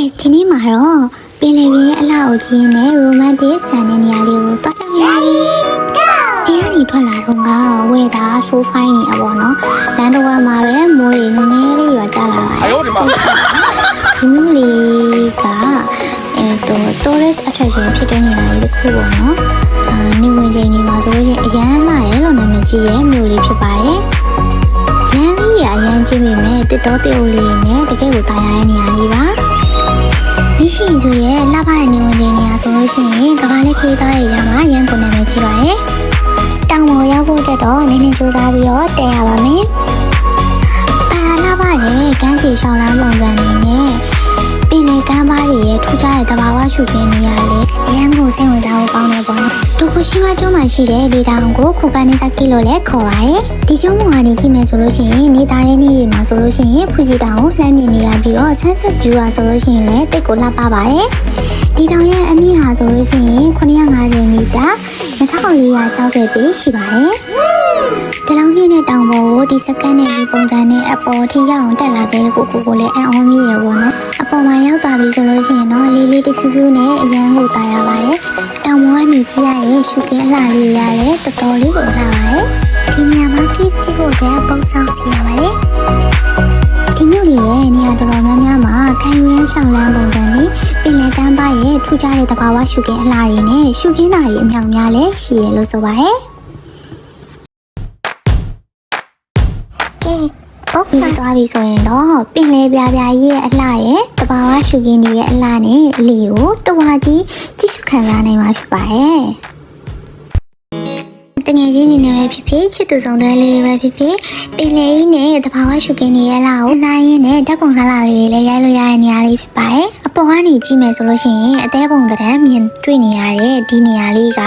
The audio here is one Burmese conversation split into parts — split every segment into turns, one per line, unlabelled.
ကဲဒီနေ့မှာတော့ပင်လယ်ပြင်ရဲ့အလှအုပ်ကြီးနဲ့ romantic ဆန်တဲ့နေရာလေးကိုတွားကြမယ်။ဒီကနေထွက်လာတော့ကဝဲတာဆိုးဖိုင်းနေအပေါ့နော်။လမ်းတော်မှာပဲမိုးတွေနည်းနည်းလေးရွာကြလာပါတယ်။ဒီမျိုးလေးကအဲတော့ tourist attraction ဖြစ်တဲ့နေရာလေးတစ်ခုပေါ့နော်။အာနေဝင်ချိန်ဒီမှာဆိုလို့ချင်းအရန်လာရဲလို့နာမည်ကြီးရဲ့မြို့လေးဖြစ်ပါတယ်။လမ်းလေးရအရန်ကြီးပေမဲ့တစ်တော်တရုပ်လေးနဲ့တကယ်ကိုတာယာရဲ့နေရာလေးပါ။ မိရှိစုရဲ့လှပတဲ့နေဝင်ချိန်နေရာဆိုလို့ရှိရင်ကဘာလေးခေးသားရဲ့ရမှာရန်ကုန်နာမည်ကြီးပါတယ်။တောင်ပေါ်ရောက်ဖို့အတွက်တော့နည်းနည်းကြိုးစားပြီးတော့တက်ရပါမယ်။ပါလာပါတယ်ကန်းစီရှောင်းလမ်းပုံစံနေနဲ့ပင်လေကမ်းပါးတွေရဲ့ထူးခြားတဲ့တဘာဝရှုခင်းနေရလေ ရန်ကုန်စိတ်ဝင်စားဖို့ကောင်းတယ်ပေါ့နော်။ဒိုကိုရှိမကျွန်းမှာရှိတဲ့ဒေတာအောင်ကိုခုကနေစကီလို့လည်းခေါ်ပါတယ်။ဒီကျွန်းပေါ်ကနေကြည့်မယ်ဆိုလို့ရှိရင်နေသားတဲ့နေ့တွေမှာဆိုလို့ရှိရင်ဖူဂျီတောင်ကိုလှမ်းမြင်နေရပြီးတော့ဆန်းဆက်ပြူပါဆိုလို့ရှိရင်လည်းတိတ်ကိုလှပပါတယ်။ဒီတောင်ရဲ့အမြင့်ဟာဆိုလို့ရှိရင်950မီတာ2460ပေရှိပါတယ်။ တလောင်းပြည့်တဲ့တောင်ပေါ်ကိုဒီစကန်နဲ့ဒီပုံစံနဲ့အပေါ်ထိရောက်အောင်တက်လာခဲ့တဲ့ကိုကိုကိုလည်းအံ့ဩမိရပေါ့နော်။အပေါ်မှာရောက်သွားပြီဆိုလို့ရှိရင်တော့လေးလေးတစ်ဖြူဖြူနဲ့အရန်ကိုတာရပါတယ်။တောင်ပေါ်ကနေကြည့်ရရဲ့ရှုခင်းအလှလေးရတယ်တော်တော်လေးကိုလှပါတယ်။ဒီနေရာမှာ keep ကြည့်ဖို့အတွက်ပုံဆောင်စီရပါတယ်။ဒီမြို့လေးရဲ့နေရာတော်တော်များများမှာခံယူရမ်းရှောင်းလန်းပုံစံနဲ့ပင်လယ်ကမ်းပါးရဲ့ထူးခြားတဲ့တဘာဝရှုခင်းအလှတွေနဲ့ရှုခင်းတာတွေအမြောက်များလည်းရှိရလို့ဆိုပါတယ်။ ပုတ်ပါသွားပြီဆိုရင်တော့ပင်လေပြပြကြီးရဲ့အလှရဲ့တဘာဝရှုခင်းတွေရဲ့အလှနဲ့လီကိုတဝါကြီးကြည့်ရှုခံစားနိုင်မှာဖြစ်ပါတယ်။တငယ်ချင်းနေနေပဲဖြစ်ဖြစ်ချစ်သူဆောင်တွဲလေးပဲဖြစ်ဖြစ်ပင်လေကြီးနဲ့တဘာဝရှုခင်းတွေရဲ့အလှကိုနိုင်ရင်းနဲ့ဓာတ်ပုံလှလှလေးလည်းရိုက်လို့ရတဲ့နေရာလေးဖြစ်ပါတယ်။အပေါ်ကနေကြည့်မယ်ဆိုလို့ရှိရင်အသေးပုံသဏ္ဍာန်မြင်တွေ့နေရတဲ့ဒီနေရာလေးက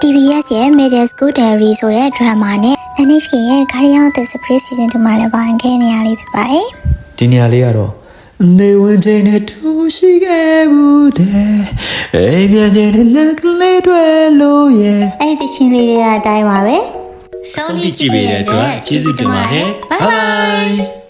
TBS ရဲ့ Middle School Diary ဆိုတဲ့ drama နဲ့ NHK ရဲ့ Guardian of the Spirit Season 2မှာလည်းပါဝင်ခဲ့နေရလေးဖြစ်ပါတယ်
ဒီနေရာလေးကတော့နေဝင်ချိန်နဲ့ထူရှိခဲ့ဘူးတဲ့အိမ်ပြန်ချိန်နဲ့လက်ကလေးတွေလို့ရဲ့။
အဲ့ဒီချင်းလေးတွေကအတိုင်းပါပဲ
ဆုံးဖြတ်ကြည့်ပေးတဲ့အတွက်ကျေးဇူးတင်ပါတယ်ဘိုင်ဘိုင်